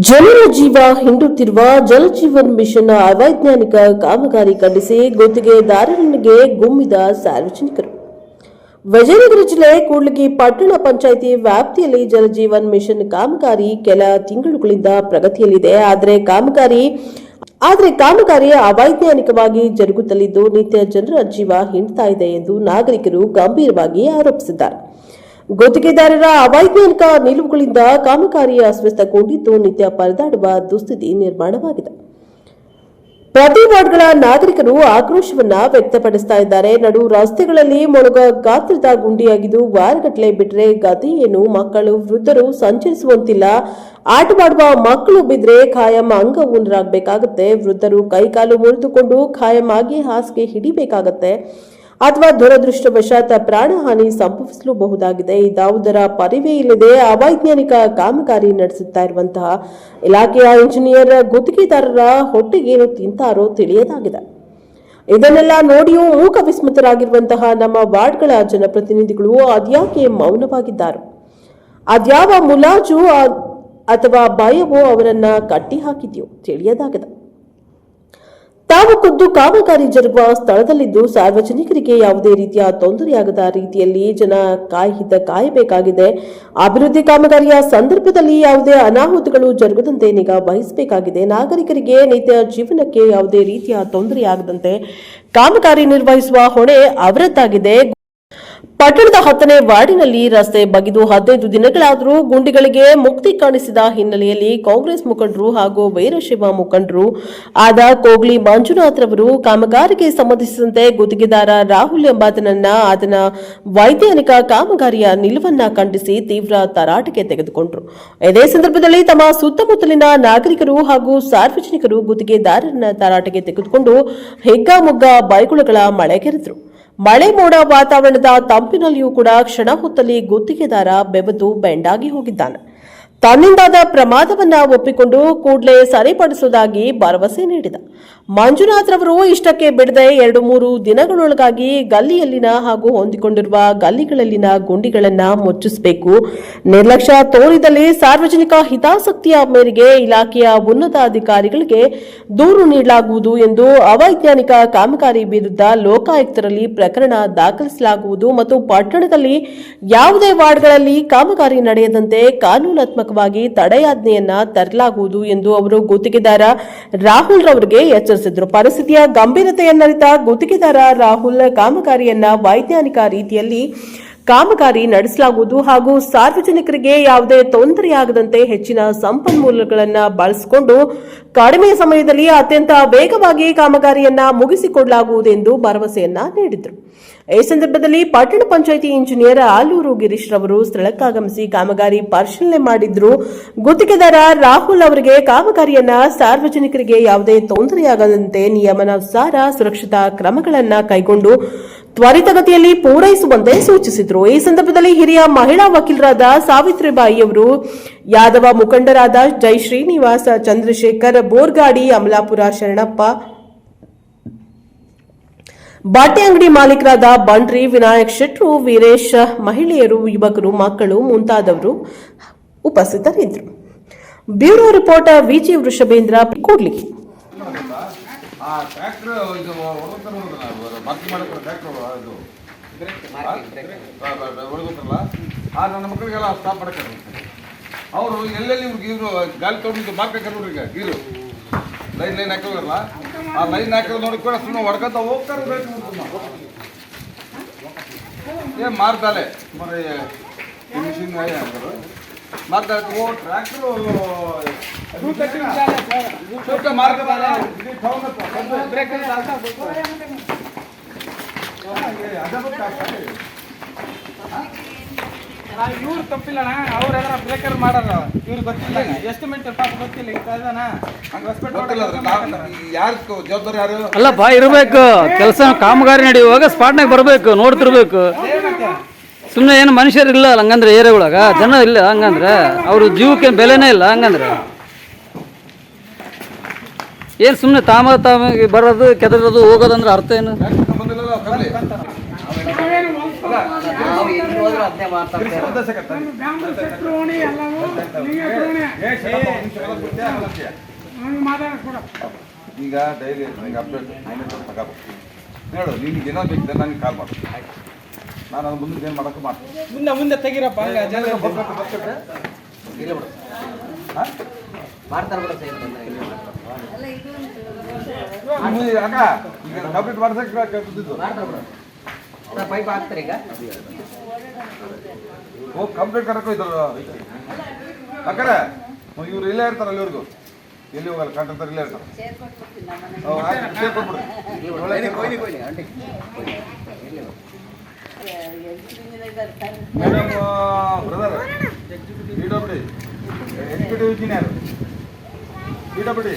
ಜನರ ಜೀವ ಹಿಂಡುತ್ತಿರುವ ಜಲಜೀವನ್ ಮಿಷನ್ ಅವೈಜ್ಞಾನಿಕ ಕಾಮಗಾರಿ ಖಂಡಿಸಿ ಗುತ್ತಿಗೆದಾರನಿಗೆ ಗುಮ್ಮಿದ ಸಾರ್ವಜನಿಕರು. ವಿಜಯನಗರ ಜಿಲ್ಲೆ ಕೂಡ್ಲಿಗಿ ಪಟ್ಟಣ ಪಂಚಾಯಿತಿ ವ್ಯಾಪ್ತಿಯಲ್ಲಿ ಜಲಜೀವನ್ ಮಿಷನ್ ಕಾಮಗಾರಿ ಕೆಲ ತಿಂಗಳುಗಳಿಂದ ಪ್ರಗತಿಯಲ್ಲಿದೆ. ಆದರೆ ಕಾಮಗಾರಿ ಆದರೆ ಕಾಮಗಾರಿ ಅವೈಜ್ಞಾನಿಕವಾಗಿ ಜರುಗುತ್ತಲಿದ್ದು ನಿತ್ಯ ಜನರ ಜೀವ ಹಿಂಡ್ತಾ ಇದೆ ಎಂದು ನಾಗರಿಕರು ಗಂಭೀರವಾಗಿ ಆರೋಪಿಸಿದ್ದಾರೆ. ಗುತ್ತಿಗೆದಾರರ ಅವೈಜ್ಞಾನಿಕ ನಿಲುವುಗಳಿಂದ ಕಾಮಗಾರಿ ಅಸ್ವಸ್ಥಗೊಂಡಿದ್ದು ನಿತ್ಯ ಪರದಾಡುವ ದುಸ್ಥಿತಿ ನಿರ್ಮಾಣವಾಗಿದೆ. ಪ್ರತಿ ವಾರ್ಡ್ಗಳ ನಾಗರಿಕರು ಆಕ್ರೋಶವನ್ನ ವ್ಯಕ್ತಪಡಿಸ್ತಾ ಇದ್ದಾರೆ. ನಡು ರಸ್ತೆಗಳಲ್ಲಿ ಮೊಳಗ ಗಾತ್ರದ ಗುಂಡಿಯಾಗಿದ್ದು ವಾರಗಟ್ಟಲೆ ಬಿಟ್ಟರೆ ಗತಿ ಏನು? ಮಕ್ಕಳು, ವೃದ್ಧರು ಸಂಚರಿಸುವಂತಿಲ್ಲ. ಆಟವಾಡುವ ಮಕ್ಕಳು ಬಿದ್ರೆ ಖಾಯಂ ಅಂಗ ಉನರಾಗಬೇಕಾಗುತ್ತೆ ವೃದ್ಧರು ಕೈಕಾಲು ಮುರಿದುಕೊಂಡು ಖಾಯಂ ಆಗಿ ಹಾಸಿಗೆ ಹಿಡಿಬೇಕಾಗತ್ತೆ. ಅಥವಾ ದುರದೃಷ್ಟವಶಾತ್ ಪ್ರಾಣಹಾನಿ ಸಂಭವಿಸಲೂಬಹುದಾಗಿದೆ. ಇದಾವುದರ ಪರಿವೇ ಇಲ್ಲದೆ ಅವೈಜ್ಞಾನಿಕ ಕಾಮಗಾರಿ ನಡೆಸುತ್ತಾ ಇರುವಂತಹ ಇಲಾಖೆಯ ಇಂಜಿನಿಯರ್ ಗುತ್ತಿಗೆದಾರರ ಹೊಟ್ಟೆಗೇನು ತಿಂತಾರೋ ತಿಳಿಯದಾಗಿದೆ. ಇದನ್ನೆಲ್ಲ ನೋಡಿಯೂ ಮೂಕ ವಿಸ್ಮಿತರಾಗಿರುವಂತಹ ನಮ್ಮ ವಾರ್ಡ್ಗಳ ಜನಪ್ರತಿನಿಧಿಗಳು ಅದ್ಯಾಕೆ ಮೌನವಾಗಿದ್ದಾರೆ? ಅದ್ಯಾವ ಮುಲಾಜು ಅಥವಾ ಭಯವೋ ಅವರನ್ನ ಕಟ್ಟಿ ಹಾಕಿದೆಯೋ ತಿಳಿಯದಾಗಿದೆ. ತಾವು ಖುದ್ದು ಕಾಮಗಾರಿ ಜರುಗುವ ಸ್ಥಳದಲ್ಲಿದ್ದು ಸಾರ್ವಜನಿಕರಿಗೆ ಯಾವುದೇ ರೀತಿಯ ತೊಂದರೆಯಾಗದ ರೀತಿಯಲ್ಲಿ ಜನ ಕಾಯಿದ ಕಾಯಬೇಕಾಗಿದೆ. ಅಭಿವೃದ್ಧಿ ಕಾಮಗಾರಿಯ ಸಂದರ್ಭದಲ್ಲಿ ಯಾವುದೇ ಅನಾಹುತಗಳು ಜರುಗದಂತೆ ನಿಗಾ ವಹಿಸಬೇಕಾಗಿದೆ. ನಾಗರಿಕರಿಗೆ ನಿತ್ಯ ಜೀವನಕ್ಕೆ ಯಾವುದೇ ರೀತಿಯ ತೊಂದರೆಯಾಗದಂತೆ ಕಾಮಗಾರಿ ನಿರ್ವಹಿಸುವ ಹೊಣೆ ಅವರದ್ದಾಗಿದೆ. ಪಟ್ಟಣದ ಹತ್ತನೇ ವಾರ್ಡಿನಲ್ಲಿ ರಸ್ತೆ ಬಗಿದು ಹದಿನೈದು ದಿನಗಳಾದರೂ ಗುಂಡಿಗಳಿಗೆ ಮುಕ್ತಿ ಕಾಣಿಸಿದ ಹಿನ್ನೆಲೆಯಲ್ಲಿ ಕಾಂಗ್ರೆಸ್ ಮುಖಂಡರು ಹಾಗೂ ವೈರಶಿವ ಮುಖಂಡರು ಆದ ಕೋಗ್ಲಿ ಮಂಜುನಾಥ್ ರವರು ಕಾಮಗಾರಿಗೆ ಸಂಬಂಧಿಸಿದಂತೆ ಗುತ್ತಿಗೆದಾರ ರಾಹುಲ್ ಎಂಬಾತನನ್ನ ಆತನ ವೈಜ್ಞಾನಿಕ ಕಾಮಗಾರಿಯ ನಿಲುವನ್ನ ಖಂಡಿಸಿ ತೀವ್ರ ತರಾಟೆಗೆ ತೆಗೆದುಕೊಂಡರು. ಇದೇ ಸಂದರ್ಭದಲ್ಲಿ ತಮ್ಮ ಸುತ್ತಮುತ್ತಲಿನ ನಾಗರಿಕರು ಹಾಗೂ ಸಾರ್ವಜನಿಕರು ಗುತ್ತಿಗೆದಾರರನ್ನ ತರಾಟೆಗೆ ತೆಗೆದುಕೊಂಡು ಹೆಗ್ಗಾಮುಗ್ಗ ಬೈಗುಳಗಳ ಮಳೆಗೆರೆದರು. ಮಳೆ ಮೋಡ ವಾತಾವರಣದ ತಂಪಿನಲ್ಲಿಯೂ ಕೂಡ ಕ್ಷಣ ಹೊತ್ತಲ್ಲಿ ಗುತ್ತಿಗೆದಾರ ಬೆವೆದು ಬೆಂಡಾಗಿ ಹೋಗಿದ್ದಾನೆ. ತನ್ನಿಂದಾದ ಪ್ರಮಾದವನ್ನ ಒಪ್ಪಿಕೊಂಡು ಕೂಡಲೇ ಸರಿಪಡಿಸುವುದಾಗಿ ಭರವಸೆ ನೀಡಿದ. ಮಂಜುನಾಥ್ರವರು ಇಷ್ಟಕ್ಕೆ ಬಿಡದೆ ಎರಡು ಮೂರು ದಿನಗಳೊಳಗಾಗಿ ಗಲ್ಲಿಯಲ್ಲಿನ ಹಾಗೂ ಹೊಂದಿಕೊಂಡಿರುವ ಗಲ್ಲಿಗಳಲ್ಲಿನ ಗುಂಡಿಗಳನ್ನ ಮುಚ್ಚಿಸಬೇಕು. ನಿರ್ಲಕ್ಷ್ಯ ತೋರಿದಲ್ಲಿ ಸಾರ್ವಜನಿಕ ಹಿತಾಸಕ್ತಿಯ ಮೇರೆಗೆ ಇಲಾಖೆಯ ಉನ್ನತ ಅಧಿಕಾರಿಗಳಿಗೆ ದೂರು ನೀಡಲಾಗುವುದು ಎಂದು ಅವೈಜ್ಞಾನಿಕ ಕಾಮಗಾರಿ ವಿರುದ್ಧ ಲೋಕಾಯುಕ್ತರಲ್ಲಿ ಪ್ರಕರಣ ದಾಖಲಿಸಲಾಗುವುದು ಮತ್ತು ಪಟ್ಟಣದಲ್ಲಿ ಯಾವುದೇ ವಾರ್ಡ್ಗಳಲ್ಲಿ ಕಾಮಗಾರಿ ನಡೆಯದಂತೆ ಕಾನೂನಾತ್ಮಕವಾಗಿ ತಡೆಯಾಜ್ಞೆಯನ್ನ ತರಲಾಗುವುದು ಎಂದು ಅವರು ಗುತ್ತಿಗೆದಾರ ರಾಹುಲ್ ರವರಿಗೆ ಎಚ್ಚರಿಸಿದರು. ಪರಿಸ್ಥಿತಿಯ ಗಂಭೀರತೆಯನ್ನರಿತ ಗುತ್ತಿಗೆದಾರ ರಾಹುಲ್ ಕಾಮಗಾರಿಯನ್ನ ವೈಜ್ಞಾನಿಕ ರೀತಿಯಲ್ಲಿ ಕಾಮಗಾರಿ ನಡೆಸಲಾಗುವುದು ಹಾಗೂ ಸಾರ್ವಜನಿಕರಿಗೆ ಯಾವುದೇ ತೊಂದರೆಯಾಗದಂತೆ ಹೆಚ್ಚಿನ ಸಂಪನ್ಮೂಲಗಳನ್ನು ಬಳಸಿಕೊಂಡು ಕಡಿಮೆ ಸಮಯದಲ್ಲಿ ಅತ್ಯಂತ ವೇಗವಾಗಿ ಕಾಮಗಾರಿಯನ್ನ ಮುಗಿಸಿಕೊಡಲಾಗುವುದೆಂದು ಭರವಸೆಯನ್ನ ನೀಡಿದರು. ಈ ಸಂದರ್ಭದಲ್ಲಿ ಪಟ್ಟಣ ಪಂಚಾಯಿತಿ ಇಂಜಿನಿಯರ್ ಆಲೂರು ಗಿರೀಶ್ ರವರು ಸ್ಥಳಕ್ಕಾಗಮಿಸಿ ಕಾಮಗಾರಿ ಪರಿಶೀಲನೆ ಮಾಡಿದ್ರು. ಗುತ್ತಿಗೆದಾರ ರಾಹುಲ್ ಅವರಿಗೆ ಕಾಮಗಾರಿಯನ್ನ ಸಾರ್ವಜನಿಕರಿಗೆ ಯಾವುದೇ ತೊಂದರೆಯಾಗದಂತೆ ನಿಯಮಾನುಸಾರ ಸುರಕ್ಷತಾ ಕ್ರಮಗಳನ್ನು ಕೈಗೊಂಡು ತ್ವರಿತಗತಿಯಲ್ಲಿ ಪೂರೈಸುವಂತೆ ಸೂಚಿಸಿದರು. ಈ ಸಂದರ್ಭದಲ್ಲಿ ಹಿರಿಯ ಮಹಿಳಾ ವಕೀಲರಾದ ಸಾವಿತ್ರಿಬಾಯಿ ಅವರು, ಯಾದವ ಮುಖಂಡರಾದ ಜೈ ಶ್ರೀನಿವಾಸ, ಚಂದ್ರಶೇಖರ್, ಬೋರ್ಗಾಡಿ, ಅಮಲಾಪುರ ಶರಣಪ್ಪ, ಬಾಟೆ ಅಂಗಡಿ ಮಾಲೀಕರಾದ ಬಂಡ್ರಿ ವಿನಾಯಕ್ ಶೆಟ್ರು, ವೀರೇಶ್ ಮಹಿಳೆಯರು, ಯುವಕರು, ಮಕ್ಕಳು ಮುಂತಾದವರು ಉಪಸ್ಥಿತರಿದ್ದರು. Bureau reporter VG Vrishabhendra Kudligi ಆ ಟ್ರ್ಯಾಕ್ಟರ್ ಇದು ಮಾರ್ಕ್ ಮಾಡ್ತಾರೆ ಟ್ರ್ಯಾಕ್ಟರ್ ಅದು ಹೊಡ್ಕೊತಾರಲ್ಲ ಆ ನನ್ನ ಮಕ್ಕಳಿಗೆಲ್ಲ ಸ್ಟಾಪ್ ಮಾಡಕ್ಕೆ ಅವರು ಎಲ್ಲೆಲ್ಲಿ ಇವ್ರಿಗೆ ಇವರು ಗಾಲಿ ತೊಗೊಂಡು ಮಾರ್ಕ್ ಹಾಕಾರ ನೋಡ್ರಿ ಈಗ ಗೀರು ಲೈನ್ ಲೈನ್ ಹಾಕೋದ್ರಲ್ಲ? ಆ ಲೈನ್ ಹಾಕೋದು ನೋಡಿ ಕೂಡ ಸುಮ್ಮನೆ ಹೊಡ್ಕೊತ ಹೋಗ್ತಾರೆ ಬೇಕು ಏ ಮಾರ್ತಾಲೆ ಸುಮಾರು ಮಿಷಿನ್ ಮಾರ್ತಾರೆ ಟ್ರ್ಯಾಕ್ಟ್ರು ಇವ್ರು ತಪ್ಪಿಲ್ಲಣ್ಣ ಅವ್ರೆಲ್ಲ ಬ್ರೇಕರ್ ಮಾಡಾರ. ಇವ್ರು ಗೊತ್ತಿಲ್ಲ. ಮಿನಿಟ್ ಪಾಪ ಗೊತ್ತಿಲ್ಲ. ಯಾರು ಜವಾಬ್ದಾರಿ ಯಾರು? ಅಲ್ಲಪ್ಪ ಇರಬೇಕು. ಕೆಲಸ ಕಾಮಗಾರಿ ನಡೆಯುವಾಗ ಸ್ಪಾಟ್ನಾಗ ಬರಬೇಕು. ನೋಡ್ತಿರ್ಬೇಕು. ಸುಮ್ಮನೆ ಏನು ಮನುಷ್ಯರು ಇಲ್ಲ ಹಂಗಂದ್ರೆ ಏರಿಯಾಗೊಳಗ ಜನ ಇಲ್ಲ ಹಂಗಂದ್ರೆ? ಅವ್ರ ಜೀವಕ್ಕೆ ಬೆಲೆನೇ ಇಲ್ಲ ಹಂಗಂದ್ರೆ? ಏನು ಸುಮ್ಮನೆ ತಾಮ ತಾಮಗೆ ಬರೋದು, ಕೆದರೋದು ಹೋಗೋದಂದ್ರೆ ಅರ್ಥ ಏನು? ಅಲ್ಲ? ಅಲ್ಲ ಈಗ ಡೈಲಿ ನನಗೆ ಅಪ್ಡೇಟ್ ಹೇಳು, ನಿನ್ಗೆ ಏನೋ ಬೇಕಿದೆ ನನಗೆ ಕಾಲ್ ಮಾಡು. ನಾನು ಅದು ಮುಂದೆ ಏನು ಮಾಡೋಕೆ ಮಾಡ್ತೀನಿ. ಮುಂದೆ ಮುಂದೆ ತೆಗಿರಪ್ಪ ಹಂಗ ಜನ ಬರ್ಬೇಕು ಬರ್ಬೇಕು ಇಲ್ಲ ಬಿಡು. ಹಾಂ? ಮಾಡ್ತಾರೆ ಬಿಡು ಸೈನ್ ಬಂದ್ರೆ ಅಕ್ಕ. ಈಗ ಕಂಪ್ಲೀಟ್ ಮಾಡ್ಸಕ್ಕೆ ಬಿದ್ದಿದ್ದು ಮಾಡ್ತಾರೆ ಬಿಡು. ಸರ್ ಪೈಪ್ ಹಾಕ್ತಾರೆ ಈಗ? ಹೋಗಿ ಕಂಪ್ಲೀಟ್ ಕರಕೋ ಇದ್ರು ಅಕ್ಕರೆ ಇವ್ರು ಇಲ್ಲೇ ಇರ್ತಾರೆ ಅಲ್ಲಿವರೆಗೂ ಎಲ್ಲಿ ಹೋಗಲ್ಲ ಕಾಂಟ್ರಾಕ್ಟರ್ ಇಲ್ಲೇ ಇರ್ತಾರೆ. Madam brother EW executive engineer. EW